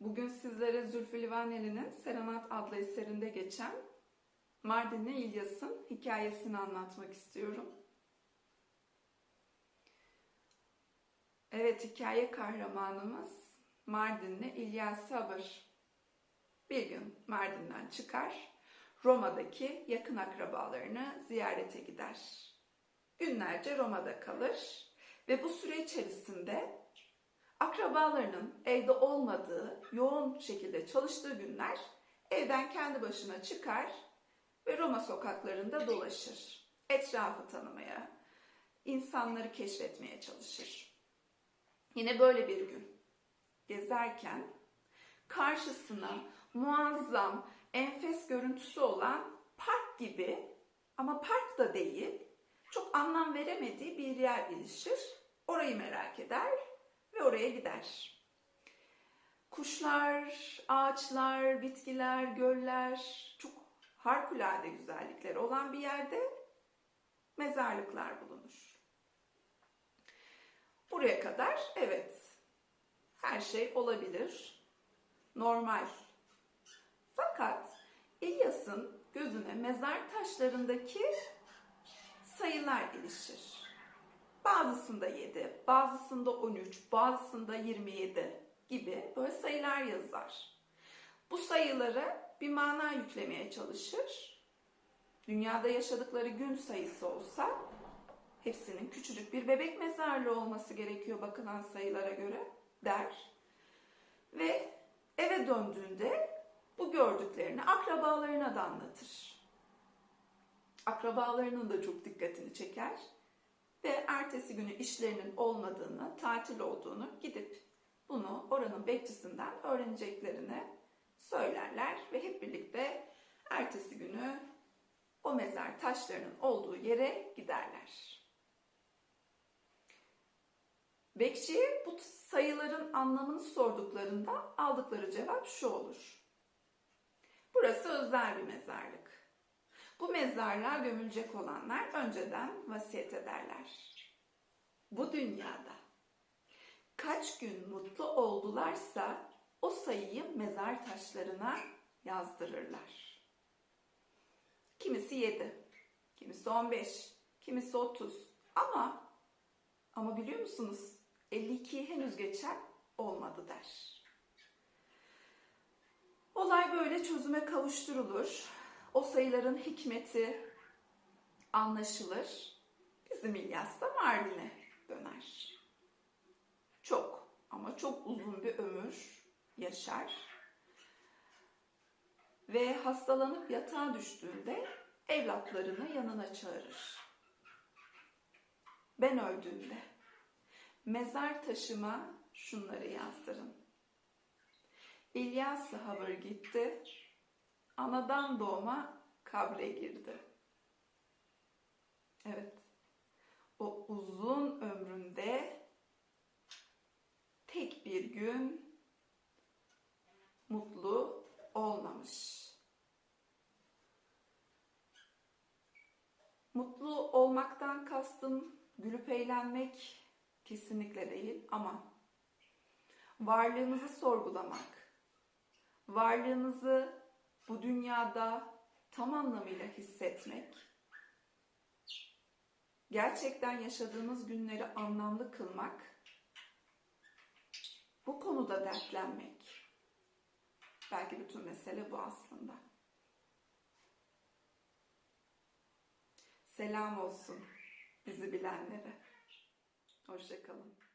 Bugün sizlere Zülfü Livaneli'nin Serenat adlı eserinde geçen Mardinli İlyas'ın hikayesini anlatmak istiyorum. Evet, hikaye kahramanımız Mardinli İlyas Sabır. Bir gün Mardin'den çıkar, Roma'daki yakın akrabalarını ziyarete gider. Günlerce Roma'da kalır ve bu süre içerisinde akrabalarının evde olmadığı, yoğun şekilde çalıştığı günler evden kendi başına çıkar ve Roma sokaklarında dolaşır. Etrafı tanımaya, insanları keşfetmeye çalışır. Yine böyle bir gün gezerken karşısına muazzam, enfes görüntüsü olan park gibi ama park da değil, çok anlam veremediği bir yer ilişir. Orayı merak eder oraya gider. Kuşlar, ağaçlar, bitkiler, göller çok harikulade güzellikleri olan bir yerde mezarlıklar bulunur. Buraya kadar evet her şey olabilir. Normal. Fakat İlyas'ın gözüne mezar taşlarındaki sayılar ilişir. Bazısında 7, bazısında 13, bazısında 27 gibi böyle sayılar yazar. Bu sayılara bir mana yüklemeye çalışır. Dünyada yaşadıkları gün sayısı olsa hepsinin küçücük bir bebek mezarlığı olması gerekiyor bakılan sayılara göre der. Ve eve döndüğünde bu gördüklerini akrabalarına da anlatır. Akrabalarının da çok dikkatini çeker ve ertesi günü işlerinin olmadığını, tatil olduğunu gidip bunu oranın bekçisinden öğreneceklerini söylerler ve hep birlikte ertesi günü o mezar taşlarının olduğu yere giderler. Bekçiye bu sayıların anlamını sorduklarında aldıkları cevap şu olur. Burası özel bir mezarlık. Bu mezarlığa gömülecek olanlar önceden vasiyet ederler. Bu dünyada kaç gün mutlu oldularsa o sayıyı mezar taşlarına yazdırırlar. Kimisi 7, kimisi 15, kimisi 30 ama ama biliyor musunuz 52'yi henüz geçen olmadı der. Olay böyle çözüme kavuşturulur. O sayıların hikmeti anlaşılır. Bizim İlyas da Mardin'e döner. Çok ama çok uzun bir ömür yaşar. Ve hastalanıp yatağa düştüğünde evlatlarını yanına çağırır. Ben öldüğümde mezar taşıma şunları yazdırın. İlyas Habır gitti, anadan doğma kabre girdi. Evet, o uzun ömründe tek bir gün mutlu olmamış. Mutlu olmaktan kastım gülüp eğlenmek kesinlikle değil ama varlığınızı sorgulamak, varlığınızı bu dünyada tam anlamıyla hissetmek, gerçekten yaşadığınız günleri anlamlı kılmak, bu konuda dertlenmek. Belki bütün mesele bu aslında. Selam olsun bizi bilenlere. Hoşçakalın.